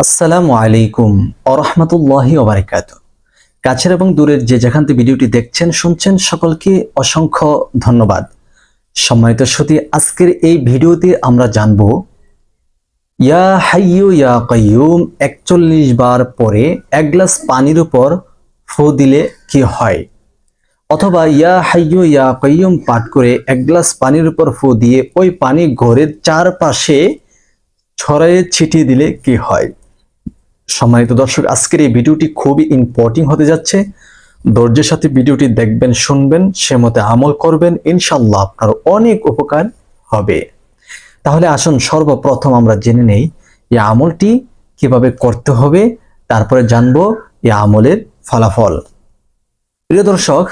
আসসালামু আলাইকুম আরহামতুল্লাহি ওবারাকাত কাছের এবং দূরের যে যেখান থেকে ভিডিওটি দেখছেন, শুনছেন, সকলকে অসংখ্য ধন্যবাদ। সম্মানিত শ্রোতি আজকের এই ভিডিওতে আমরা জানব, ইয়া হাইয়ু ইয়া কাইয়ুম একচল্লিশ বার পরে এক গ্লাস পানির উপর ফু দিলে কি হয়? অথবা ইয়া হাইয়ু ইয়া কাইয়ুম পাঠ করে এক গ্লাস পানির উপর ফু দিয়ে ওই পানি ঘরের চারপাশে ছড়াইয়ে ছিটিয়ে দিলে কি হয়? সম্মানিত দর্শক, আজকের এই ভিডিওটি খুবই ইম্পর্টেন্ট হতে যাচ্ছে। ধৈর্যের সাথে ভিডিওটি দেখবেন, শুনবেন, সে মতে আমল করবেন ইনশাল্লাহ আপনার অনেক উপকার হবে। তাহলে আসুন, সর্বপ্রথম আমরা জেনে নেই এই আমলটি কীভাবে করতে হবে, তারপরে জানব এই আমলের ফলাফল। প্রিয় দর্শক,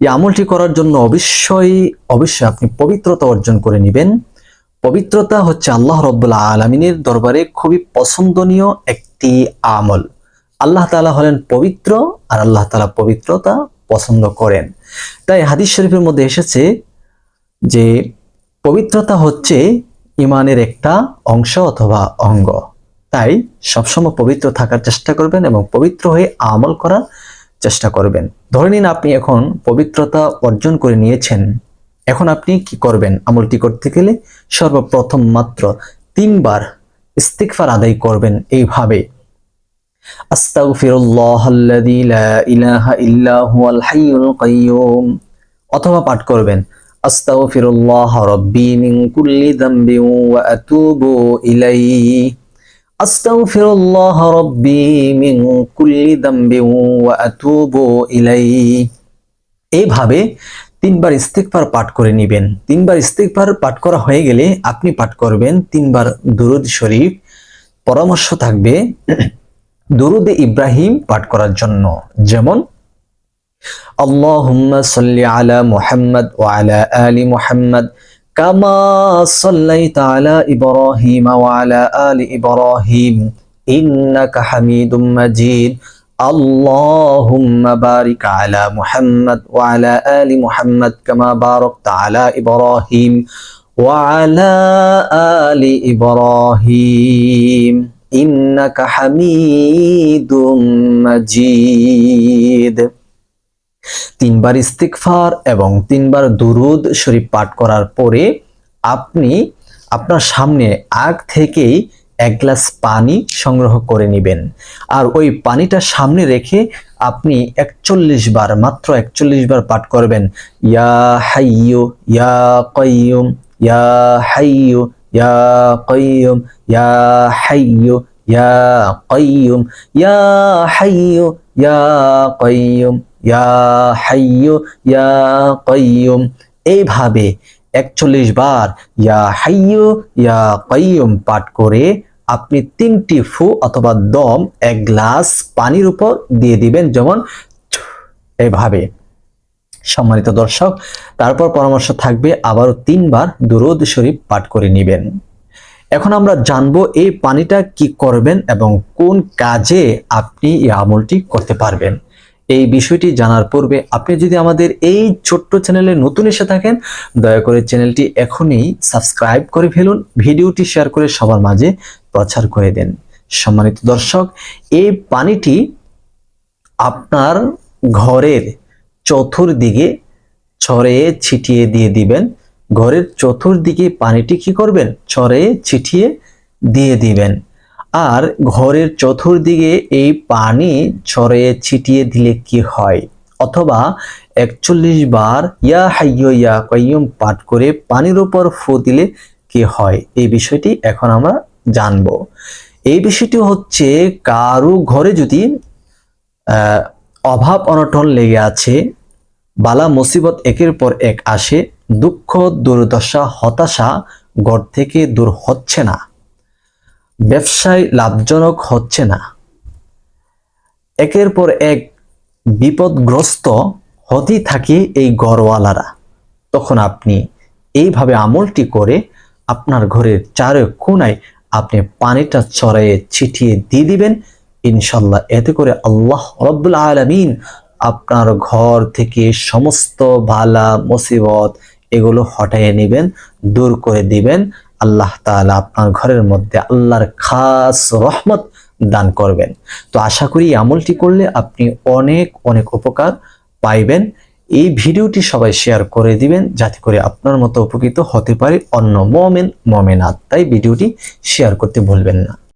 এই আমলটি করার জন্য অবশ্যই অবশ্যই আপনি পবিত্রতা অর্জন করে নেবেন। পবিত্রতা হচ্ছে আল্লাহ রব্বুল্লাহ আলমিনের দরবারে খুবই পছন্দনীয় একটি আমল। আল্লাহ তালা হলেন পবিত্র আর আল্লাহ তালা পবিত্রতা পছন্দ করেন। তাই হাদিস শরীফের মধ্যে এসেছে যে পবিত্রতা হচ্ছে ইমানের একটা অংশ অথবা অঙ্গ। তাই সবসময় পবিত্র থাকার চেষ্টা করবেন এবং পবিত্র হয়ে আমল করার চেষ্টা করবেন। ধরে নিন আপনি এখন পবিত্রতা অর্জন করে নিয়েছেন। এখন আপনি কি করবেন? আমলটি করতে গেলে সর্বপ্রথম মাত্র তিনবার ইস্তিগফার আদায় করবেন এইভাবে। অথবা পাঠ করবেন, আস্তাগফিরুল্লাহ এইভাবে তিনবার ইস্তিগফার পাঠ করে নেবেন। তিনবার ইস্তিগফার পাঠ করা হয়ে গেলে আপনি পাঠ করবেন তিনবার দুরুদ শরীফ। পরামর্শ থাকবে দুরুদে ইব্রাহিম পাঠ করার জন্য। যেমন, আল্লাহুম্মা সাল্লি কামা اللهم بارك على محمد وعلى آل محمد كما باركت على إبراهيم وعلى آل إبراهيم إنك حميد مجيد তিনবার ইস্তিকফার এবং তিনবার দুরুদ শরীফ পাঠ করার পরে আপনি আপনার সামনে আগ থেকেই এক গ্লাস পানি সংগ্রহ করে নেবেন। আর ওই পানিটা সামনে রেখে আপনি একচল্লিশ বার, মাত্র একচল্লিশ বার পাঠ করবেন। ইয়া হাইয়ু, ইয়া কয়ুম ইয়া হাইয়ু, ইয়া কয়ুম ইয়া হাইয়ু, ইয়া কয়ুম ইয়া হাইয়ু, ইয়া কয়ুম ইয়া হাইয়ু, ইয়া কয়ুম এইভাবে একচল্লিশ বার ইয়া হাইয়ু, ইয়া কয়ুম পাঠ করে আপনি তিনটি ফু অথবা দম এক গ্লাস পানির উপর দিয়ে দিবেন যেমন এভাবে সম্মানিত দর্শক, তারপর পরামর্শ থাকবে আবারও তিনবার দুরুদ শরীফ পাঠ করে নেবেন। এখন আমরা জানব এই পানিটা কি করবেন এবং কোন কাজে আপনি এই আমলটি করতে পারবেন। এই বিষয়টি জানার পূর্বে আপনি যদি আমাদের এই ছোট্ট চ্যানেলে নতুন এসে থাকেন, দয়া করে চ্যানেলটি এখনই সাবস্ক্রাইব করে ফেলুন, ভিডিওটি শেয়ার করে সবার মাঝে প্রচার করে দেন। সম্মানিত দর্শক, এই পানিটি আপনার ঘরের চতুর্দিকে ছড়িয়ে ছিটিয়ে দিয়ে দিবেন। ঘরের চতুর্দিকে পানিটি কি করবেন? ছড়িয়ে ছিটিয়ে দিয়ে দিবেন। আর ঘরের চতুর্দিকে এই পানি ছড়িয়ে ছিটিয়ে দিলে কি হয়? অথবা একচল্লিশ বার ইয়া হাইয় ইয়া কয়ুম পাঠ করে পানির উপর ফু দিলে কি হয়? এই বিষয়টি এখন আমরা জানব। এই বিষয়টি হচ্ছে কারও ঘরে যদি অভাব অনটন লেগে আছে, বালা মুসিবত একের পর এক আসে, দুঃখ, দুর্দশা, হতাশা ঘর থেকে দূর হচ্ছে না। ব্যবসায় লাভজনক হচ্ছে না। একের পর এক বিপদগ্রস্ত হতেই থাকে এই গড়ওয়ালারা তখন আপনি এইভাবে আমলটি করে আপনার ঘরের চারে কোনায় আপনি পানিটা চড়াইয়ে ছিটিয়ে দিয়ে দিবেন। ইনশাল্লাহ এতে করে আল্লাহ রব্বুল আলমিন আপনার ঘর থেকে সমস্ত ভালা মুসিবত এগুলো হটাইয়ে নেবেন, দূর করে দিবেন। আল্লাহ তালা আপনার ঘরের মধ্যে আল্লাহর খাস রহমত দান করবেন। তো আশা করি আমলটি করলে আপনি অনেক অনেক উপকার পাইবেন। এই ভিডিওটি সবাই শেয়ার করে দিবেন যাতে করে আপনার মতো উপকৃত হতে পারে অন্য মমেন, মমেনাত। তাই ভিডিওটি শেয়ার করতে ভুলবেন না।